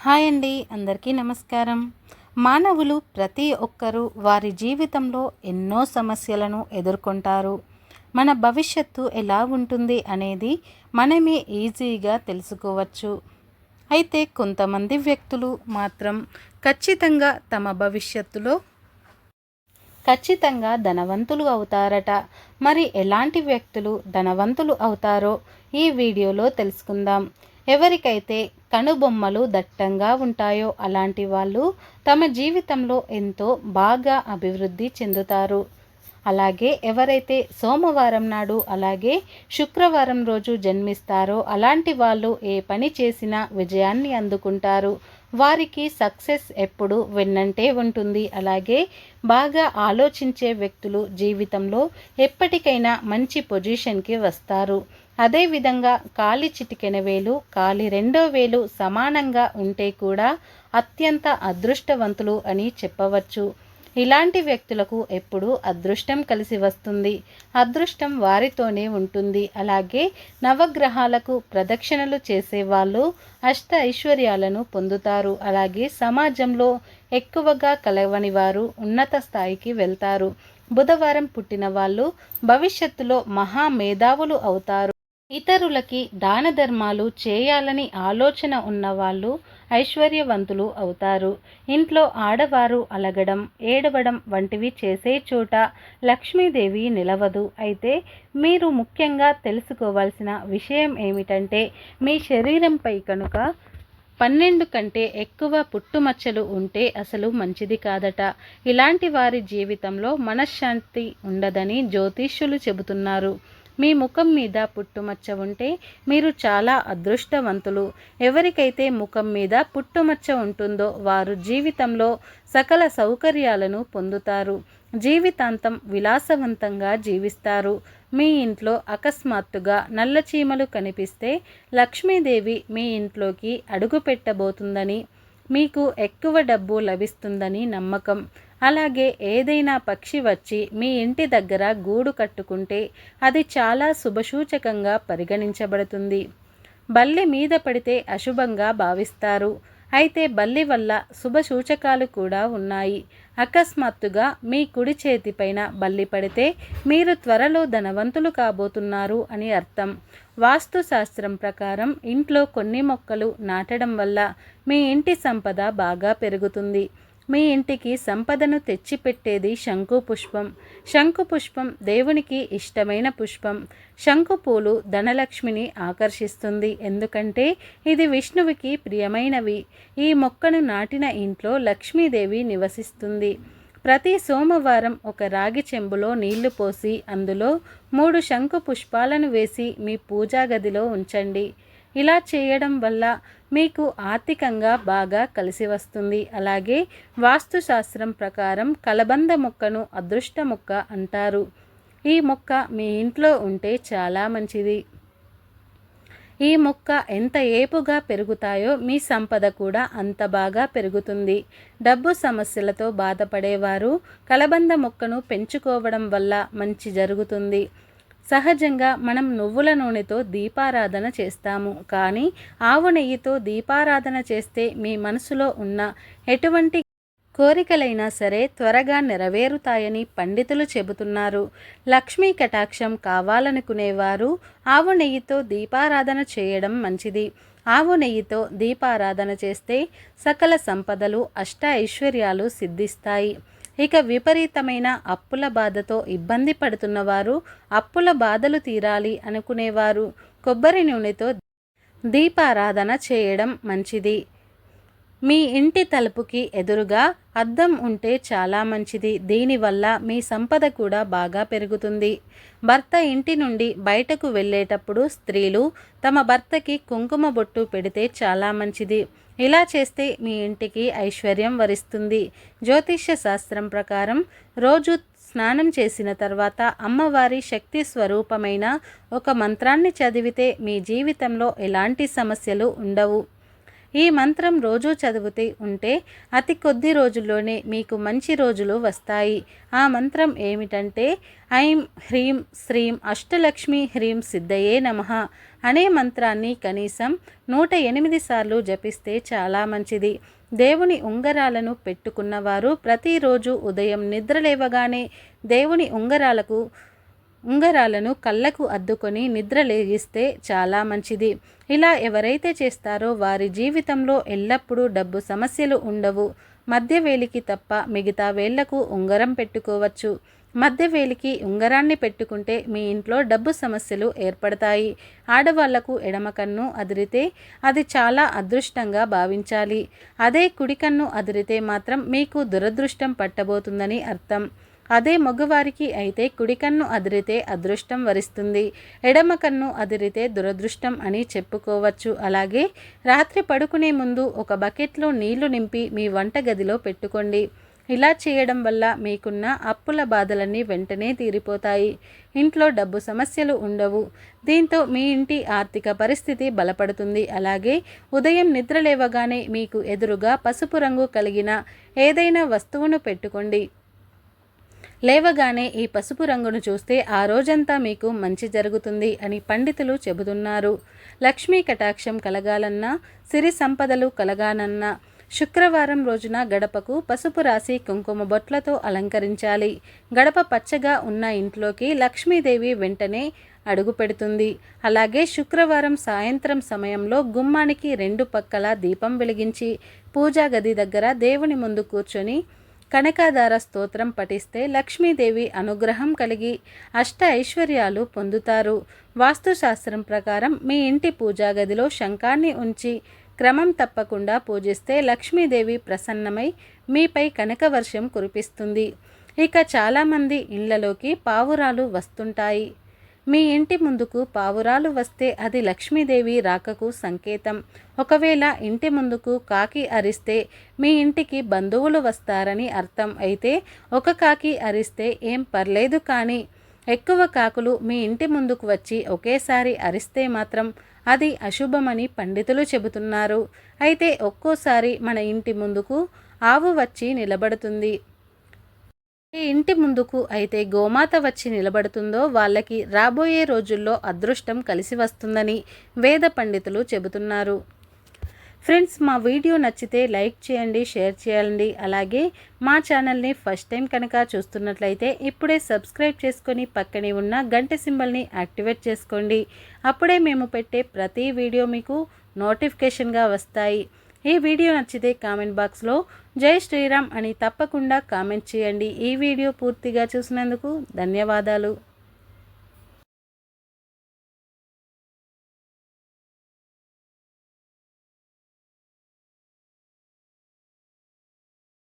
Hi అండి అందరికీ నమస్కారం. మానవులు ప్రతి ఒక్కరూ వారి జీవితంలో ఎన్నో సమస్యలను ఎదుర్కొంటారు. మన భవిష్యత్తు ఎలా ఉంటుంది అనేది మనమే ఈజీగా తెలుసుకోవచ్చు. అయితే కొంతమంది వ్యక్తులు మాత్రం ఖచ్చితంగా తమ భవిష్యత్తులో ఖచ్చితంగా ధనవంతులు అవుతారట. మరి ఎలాంటి వ్యక్తులు ధనవంతులు అవుతారో ఈ వీడియోలో తెలుసుకుందాం. ఎవరికైతే కనుబొమ్మలు దట్టంగా ఉంటాయో అలాంటి వాళ్ళు తమ జీవితంలో ఎంతో బాగా అభివృద్ధి చెందుతారు. అలాగే ఎవరైతే సోమవారం నాడు అలాగే శుక్రవారం రోజు జన్మిస్తారో అలాంటి వాళ్ళు ఏ పని చేసినా విజయాన్ని అందుకుంటారు. వారికి సక్సెస్ ఎప్పుడు వెన్నంటే ఉంటుంది. అలాగే బాగా ఆలోచించే వ్యక్తులు జీవితంలో ఎప్పటికైనా మంచి పొజిషన్కి వస్తారు. అదేవిధంగా కాలి చిటికెన వేలు కాలి రెండో వేలు సమానంగా ఉంటే కూడా అత్యంత అదృష్టవంతులు అని చెప్పవచ్చు. ఇలాంటి వ్యక్తులకు ఎప్పుడూ అదృష్టం కలిసి వస్తుంది. అదృష్టం వారితోనే ఉంటుంది. అలాగే నవగ్రహాలకు ప్రదక్షిణలు చేసేవాళ్ళు అష్ట ఐశ్వర్యాలను పొందుతారు. అలాగే సమాజంలో ఎక్కువగా కలవని వారు ఉన్నత స్థాయికి వెళ్తారు. బుధవారం పుట్టిన వాళ్ళు భవిష్యత్తులో మహామేధావులు అవుతారు. ఇతరులకి దాన ధర్మాలు చేయాలని ఆలోచన ఉన్నవాళ్ళు ఐశ్వర్యవంతులు అవుతారు. ఇంట్లో ఆడవారు అలగడం ఏడవడం వంటివి చేసే చోట లక్ష్మీదేవి నిలవదు. అయితే మీరు ముఖ్యంగా తెలుసుకోవాల్సిన విషయం ఏమిటంటే మీ శరీరంపై కనుక పన్నెండు కంటే ఎక్కువ పుట్టుమచ్చలు ఉంటే అసలు మంచిది కాదట. ఇలాంటి వారి జీవితంలో మనశ్శాంతి ఉండదని జ్యోతిష్యులు చెబుతున్నారు. మీ ముఖం మీద పుట్టుమచ్చ ఉంటే మీరు చాలా అదృష్టవంతులు. ఎవరికైతే ముఖం మీద పుట్టుమచ్చ ఉంటుందో వారు జీవితంలో సకల సౌకర్యాలను పొందుతారు. జీవితాంతం విలాసవంతంగా జీవిస్తారు. మీ ఇంట్లో అకస్మాత్తుగా నల్ల చీమలు కనిపిస్తే లక్ష్మీదేవి మీ ఇంట్లోకి అడుగు పెట్టబోతుందని మీకు ఎక్కువ డబ్బు లభిస్తుందని నమ్మకం. అలాగే ఏదైనా పక్షి వచ్చి మీ ఇంటి దగ్గర గూడు కట్టుకుంటే అది చాలా శుభసూచకంగా పరిగణించబడుతుంది. బల్లి మీద పడితే అశుభంగా భావిస్తారు. అయితే బల్లి వల్ల శుభసూచకాలు కూడా ఉన్నాయి. అకస్మాత్తుగా మీ కుడి చేతిపైన బల్లి పడితే మీరు త్వరలో ధనవంతులు కాబోతున్నారు అని అర్థం. వాస్తుశాస్త్రం ప్రకారం ఇంట్లో కొన్ని మొక్కలు నాటడం వల్ల మీ ఇంటి సంపద బాగా పెరుగుతుంది. మీ ఇంటికి సంపదను తెచ్చిపెట్టేది శంకు పుష్పం శంకు పుష్పం దేవునికి ఇష్టమైన పుష్పం. శంకు పూలు ధనలక్ష్మిని ఆకర్షిస్తుంది. ఎందుకంటే ఇది విష్ణువుకి ప్రియమైనవి. ఈ మొక్కను నాటిన ఇంట్లో లక్ష్మీదేవి నివసిస్తుంది. ప్రతి సోమవారం ఒక రాగి చెంబులో నీళ్ళు పోసి అందులో మూడు శంకు పుష్పాలను వేసి మీ పూజా గదిలో ఉంచండి. ఇలా చేయడం వల్ల మీకు ఆర్థికంగా బాగా కలిసి వస్తుంది. అలాగే వాస్తుశాస్త్రం ప్రకారం కలబంద మొక్కను అదృష్ట మొక్క అంటారు. ఈ మొక్క మీ ఇంట్లో ఉంటే చాలా మంచిది. ఈ మొక్క ఎంత ఏపుగా పెరుగుతాయో మీ సంపద కూడా అంత బాగా పెరుగుతుంది. డబ్బు సమస్యలతో బాధపడేవారు కలబంద మొక్కను పెంచుకోవడం వల్ల మంచి జరుగుతుంది. సహజంగా మనం నువ్వుల నూనెతో దీపారాధన చేస్తాము. కానీ ఆవు నెయ్యితో దీపారాధన చేస్తే మీ మనసులో ఉన్న ఎటువంటి కోరికలైనా సరే త్వరగా నెరవేరుతాయని పండితులు చెబుతున్నారు. లక్ష్మీ కటాక్షం కావాలనుకునేవారు ఆవు నెయ్యితో దీపారాధన చేయడం మంచిది. ఆవు నెయ్యితో దీపారాధన చేస్తే సకల సంపదలు అష్ట ఐశ్వర్యాలు సిద్ధిస్తాయి. ఇక విపరీతమైన అప్పుల బాధతో ఇబ్బంది పడుతున్నవారు అప్పుల బాధలు తీరాలి అనుకునేవారు. కొబ్బరి నూనెతో దీపారాధన చేయడం మంచిది. మీ ఇంటి తలుపుకి ఎదురుగా అద్దం ఉంటే చాలా మంచిది. దీనివల్ల మీ సంపద కూడా బాగా పెరుగుతుంది. భర్త ఇంటి నుండి బయటకు వెళ్ళేటప్పుడు స్త్రీలు తమ భర్తకి కుంకుమ బొట్టు పెడితే చాలా మంచిది. ఇలా చేస్తే మీ ఇంటికి ఐశ్వర్యం వరిస్తుంది. జ్యోతిష్య శాస్త్రం ప్రకారం రోజు స్నానం చేసిన తర్వాత అమ్మవారి శక్తి స్వరూపమైన ఒక మంత్రాన్ని చదివితే మీ జీవితంలో ఎలాంటి సమస్యలు ఉండవు. ఈ మంత్రం రోజు చదువుతూ ఉంటే అతి కొద్ది రోజుల్లోనే మీకు మంచి రోజులు వస్తాయి. ఆ మంత్రం ఏమిటంటే ఐం హ్రీం శ్రీం అష్టలక్ష్మి హ్రీం సిద్ధయే నమ అనే మంత్రాన్ని కనీసం నూట ఎనిమిది సార్లు జపిస్తే చాలా మంచిది. దేవుని ఉంగరాలను పెట్టుకున్నవారు ప్రతిరోజు ఉదయం నిద్రలేవగానే దేవుని ఉంగరాలకు ఉంగరాలను కళ్ళకు అద్దుకొని నిద్ర లేగిస్తే చాలా మంచిది. ఇలా ఎవరైతే చేస్తారో వారి జీవితంలో ఎల్లప్పుడూ డబ్బు సమస్యలు ఉండవు. మధ్య వేలికి తప్ప మిగతా వేళ్ళకు ఉంగరం పెట్టుకోవచ్చు. మధ్య వేలికి ఉంగరాన్ని పెట్టుకుంటే మీ ఇంట్లో డబ్బు సమస్యలు ఏర్పడతాయి. ఆడవాళ్ళకు ఎడమ కన్ను అదిరితే అది చాలా అదృష్టంగా భావించాలి. అదే కుడి కన్ను అదిరితే మాత్రం మీకు దురదృష్టం పట్టబోతుందని అర్థం. అదే మగవారికి అయితే కుడికన్ను అదిరితే అదృష్టం వరిస్తుంది ఎడమ కన్ను అదిరితే దురదృష్టం అని చెప్పుకోవచ్చు. అలాగే రాత్రి పడుకునే ముందు ఒక బకెట్లో నీళ్ళు నింపి మీ వంటగదిలో పెట్టుకోండి. ఇలా చేయడం వల్ల మీకున్న అప్పుల బాధలన్నీ వెంటనే తీరిపోతాయి. ఇంట్లో డబ్బు సమస్యలు ఉండవు. దీంతో మీ ఇంటి ఆర్థిక పరిస్థితి బలపడుతుంది. అలాగే ఉదయం నిద్ర లేవగానే మీకు ఎదురుగా పసుపు రంగు కలిగిన ఏదైనా వస్తువును పెట్టుకోండి. లేవగానే ఈ పసుపు రంగును చూస్తే ఆ రోజంతా మీకు మంచి జరుగుతుంది అని పండితులు చెబుతున్నారు. లక్ష్మీ కటాక్షం కలగాలన్నా సిరి సంపదలు కలగానన్నా శుక్రవారం రోజున గడపకు పసుపు రాసి కుంకుమ బొట్లతో అలంకరించాలి. గడప పచ్చగా ఉన్న ఇంట్లోకి లక్ష్మీదేవి వెంటనే అడుగు పెడుతుంది. అలాగే శుక్రవారం సాయంత్రం సమయంలో గుమ్మానికి రెండు పక్కల దీపం వెలిగించి పూజా గది దగ్గర దేవుని ముందు కూర్చొని కనకాధార స్తోత్రం పఠిస్తే లక్ష్మీదేవి అనుగ్రహం కలిగి అష్ట ఐశ్వర్యాలు పొందుతారు. వాస్తుశాస్త్రం ప్రకారం మీ ఇంటి పూజా గదిలో శంఖాన్ని ఉంచి క్రమం తప్పకుండా పూజిస్తే లక్ష్మీదేవి ప్రసన్నమై మీపై కనకవర్షం కురిపిస్తుంది. ఇక చాలామంది ఇళ్ళలోకి పావురాలు వస్తుంటాయి. మీ ఇంటి ముందుకు పావురాలు వస్తే అది లక్ష్మీదేవి రాకకు సంకేతం. ఒకవేళ ఇంటి ముందుకు కాకి అరిస్తే మీ ఇంటికి బంధువులు వస్తారని అర్థం. అయితే ఒక కాకి అరిస్తే ఏం పర్లేదు కానీ ఎక్కువ కాకులు మీ ఇంటి ముందుకు వచ్చి ఒకేసారి అరిస్తే మాత్రం అది అశుభమని పండితులు చెబుతున్నారు. అయితే ఒక్కోసారి మన ఇంటి ముందుకు ఆవు వచ్చి నిలబడుతుంది. ఇంటి ముందుకు అయితే గోమాత వచ్చి నిలబడుతుందో వాళ్ళకి రాబోయే రోజుల్లో అదృష్టం కలిసి వస్తుందని వేద పండితులు చెబుతున్నారు. ఫ్రెండ్స్ మా వీడియో నచ్చితే లైక్ చేయండి షేర్ చేయండి. అలాగే మా ఛానల్ని ఫస్ట్ టైం కనుక చూస్తున్నట్లయితే ఇప్పుడే సబ్స్క్రైబ్ చేసుకొని పక్కనే ఉన్న గంట సింబల్ని యాక్టివేట్ చేసుకోండి. అప్పుడే మేము పెట్టే ప్రతి వీడియో మీకు నోటిఫికేషన్గా వస్తాయి. ఈ వీడియో నచ్చితే కామెంట్ బాక్స్లో జై శ్రీరామ్ అని తప్పకుండా కామెంట్ చేయండి. ఈ వీడియో పూర్తిగా చూసినందుకు ధన్యవాదాలు.